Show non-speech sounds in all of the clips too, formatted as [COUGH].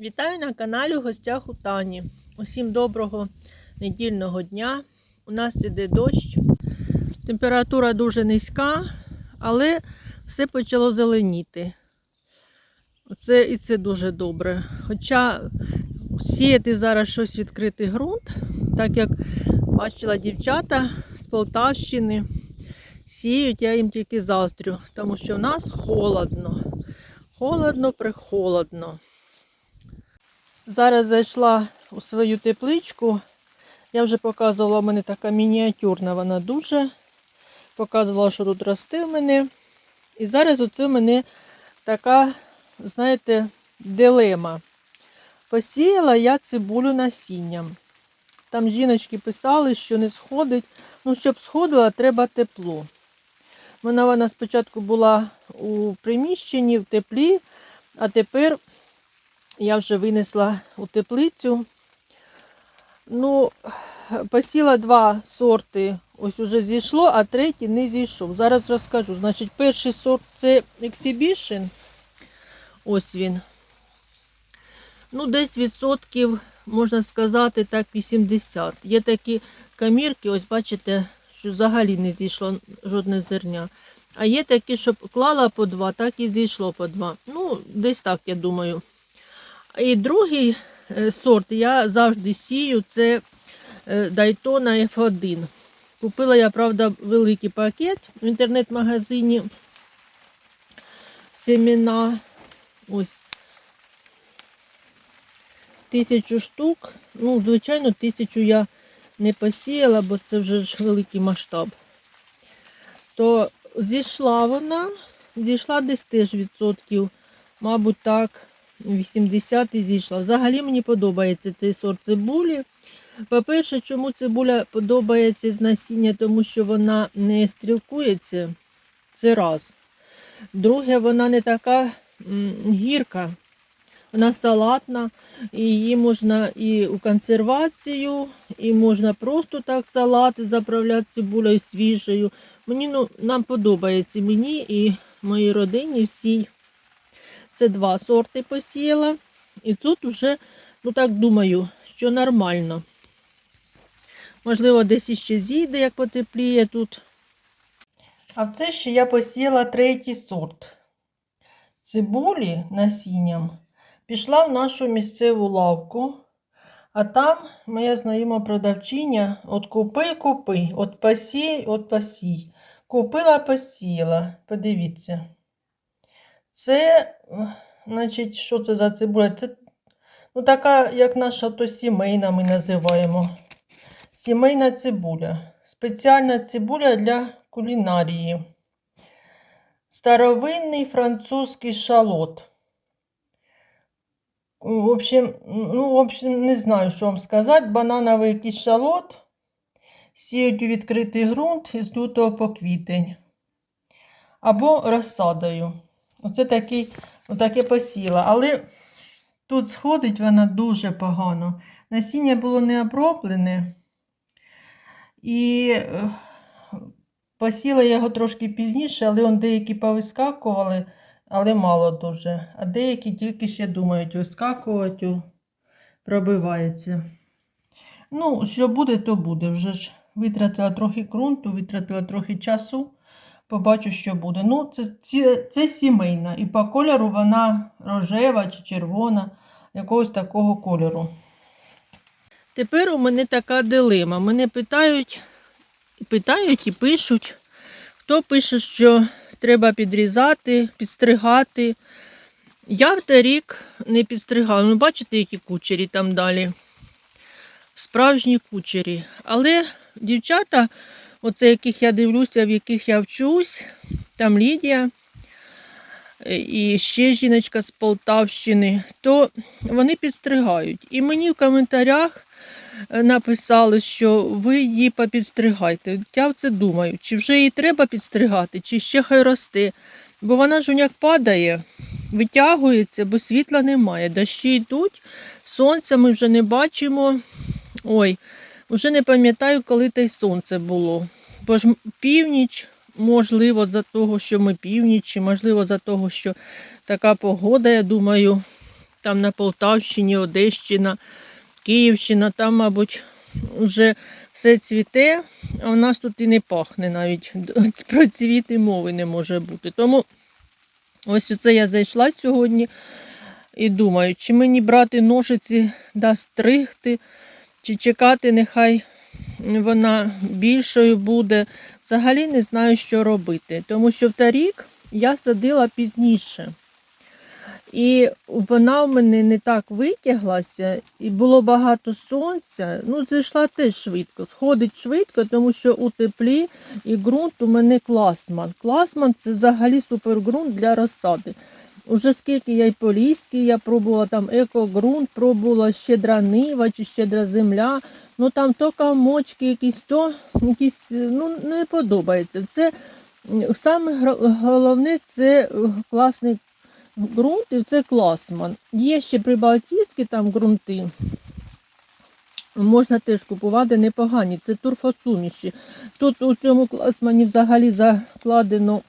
Вітаю на каналі гостях у Тані. Усім доброго недільного дня. У нас іде дощ. Температура дуже низька, але все почало зеленіти. Це, і це дуже добре. Хоча сіяти зараз щось відкритий ґрунт, так як бачила дівчата з Полтавщини, сіють, я їм тільки заздрю, тому що в нас холодно. Холодно, прихолодно. Зараз зайшла у свою тепличку. Я вже показувала, у мене така мініатюрна, вона дуже. Показувала, що тут росте в мене. І зараз оце в мене така, знаєте, дилема. Посіяла я цибулю насінням. Там жіночки писали, що не сходить. Ну, щоб сходила, треба тепло. Мене вона спочатку була у приміщенні, в теплі, а тепер я вже винесла у теплицю. Ну, посіла два сорти, ось уже зійшло, а третій не зійшов. Зараз розкажу. Значить, перший сорт це Exhibition. Ось він. Ну, десь відсотків, можна сказати, так, 80. Є такі камірки, ось бачите, що взагалі не зійшло жодне зерня. А є такі, щоб клала по два, так і зійшло по два. Ну, десь так, я думаю. І другий е, сорт я завжди сію, це е, Daytona F1. Купила я, правда, великий пакет в інтернет-магазині семена. Ось. Тисячу штук. Ну, звичайно, тисячу я не посіяла, бо це вже ж великий масштаб. То зійшла вона, зійшла десь теж відсотків, мабуть, так. 80 і зійшла. Взагалі мені подобається цей сорт цибулі. По-перше, чому цибуля подобається з насіння, тому що вона не стрілкується. Це раз. Друге, вона не така гірка, вона салатна, і її можна і у консервацію, і можна просто так салати заправляти цибулею свіжою. Мені ну, нам подобається мені і моїй родині всій. Це два сорти посіяла. І тут вже, ну так думаю, що нормально. Можливо, десь іще зійде, як потепліє тут. А це ще я посіяла третій сорт. Цибулі насінням пішла в нашу місцеву лавку, а там моя знайома продавчиня от купи, купи, от посій, от посій. Купила, посіяла. Подивіться. Це, значить, що це за цибуля? Це ну, така, як наша то сімейна ми називаємо. Сімейна цибуля. Спеціальна цибуля для кулінарії. Старовинний французький шалот. В общем, ну, в общем, не знаю, що вам сказати. Банановий якийсь шалот. Сіють у відкритий ґрунт з лютого по квітень. Або розсадою. Оце такий, отаке посіла. Але тут сходить вона дуже погано. Насіння було не оброблене. І е, посіла я його трошки пізніше, але он деякі повискакували, але мало дуже. А деякі тільки ще думають, вискакувати, пробивається. Ну, що буде, то буде. Вже ж витратила трохи ґрунту, витратила трохи часу. Побачу, що буде. Ну, це, це, це сімейна. І по кольору вона рожева чи червона, якогось такого кольору. Тепер у мене така дилема. Мене питають, питають і пишуть, хто пише, що треба підрізати, підстригати. Я в той рік не підстригала. Ну, бачите, які кучері там далі. Справжні кучері. Але дівчата. Оце яких я дивлюся, в яких я вчусь, там Лідія е, і ще жіночка з Полтавщини, то вони підстригають. І мені в коментарях е, написали, що ви її попідстригайте. Я в це думаю, чи вже її треба підстригати, чи ще хай росте. Бо вона ж як падає, витягується, бо світла немає. Дощі йдуть, сонця ми вже не бачимо. Ой, Уже не пам'ятаю, коли те й сонце було. Бо ж північ, можливо, за того, що ми північ, можливо, за того, що така погода, я думаю, там на Полтавщині, Одещина, Київщина, там, мабуть, вже все цвіте, а у нас тут і не пахне навіть. [LAUGHS] Про цвіт і мови не може бути. Тому ось оце я зайшла сьогодні і думаю, чи мені брати ножиці да стригти, чи чекати, нехай вона більшою буде. Взагалі не знаю, що робити. Тому що в торік я садила пізніше. І вона в мене не так витяглася, і було багато сонця. Ну, зайшла теж швидко. Сходить швидко, тому що у теплі і ґрунт у мене класман. Класман це взагалі супергрунт для розсади. Уже скільки я й поліський, я пробувала там екогрунт, пробувала щедра нива чи щедра земля. Ну там то комочки якісь, то якісь, ну не подобається. Це саме головне це е, класний ґрунт і це класман. Є ще прибалтійські там ґрунти. Можна теж купувати непогані. Це турфосуміші. Тут у цьому класмані взагалі закладено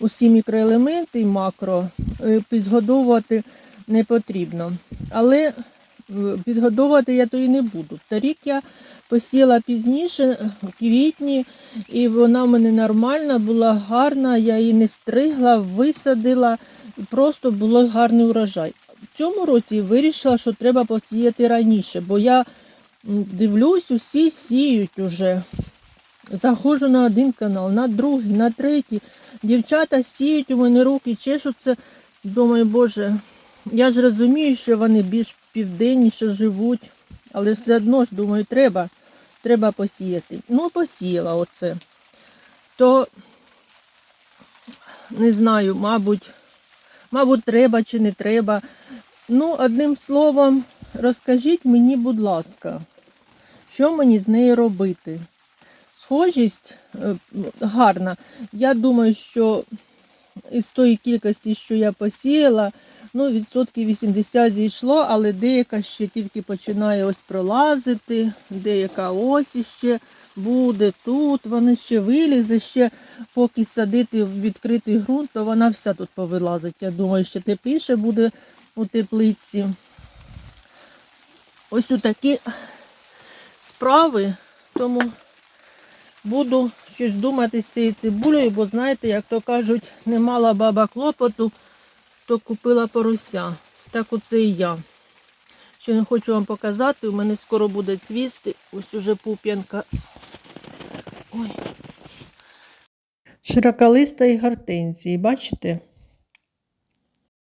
усі мікроелементи і макро. Е, Підгодовувати не потрібно. Але е, підгодовувати я то і не буду. Торік я посіяла пізніше, в квітні, і вона в мене нормальна, була гарна, я її не стригла, висадила, просто було гарний урожай. В цьому році вирішила, що треба посіяти раніше, бо я дивлюсь, усі сіють уже. Заходжу на один канал, на другий, на третій. Дівчата сіють у мене руки, чешуться. Думаю, Боже, я ж розумію, що вони більш південніше живуть, але все одно ж думаю, треба, треба посіяти. Ну, посіяла оце. То не знаю, мабуть, мабуть, треба чи не треба. Ну, одним словом, розкажіть мені, будь ласка, що мені з нею робити? Схожість е, гарна. Я думаю, що із тої кількості, що я посіяла, ну, відсотків 80 зійшло, але деяка ще тільки починає ось пролазити, деяка ось іще буде тут, вона ще вилізе, ще поки садити в відкритий ґрунт, то вона вся тут повилазить. Я думаю, ще тепліше буде у теплиці. Ось такі справи, тому буду щось думати з цією цибулею, бо знаєте, як то кажуть, не мала баба клопоту, то купила порося. Так оце і я. Ще не хочу вам показати, у мене скоро буде цвісти. Ось уже пуп'янка. Ой. Широколиста і гортензії, бачите?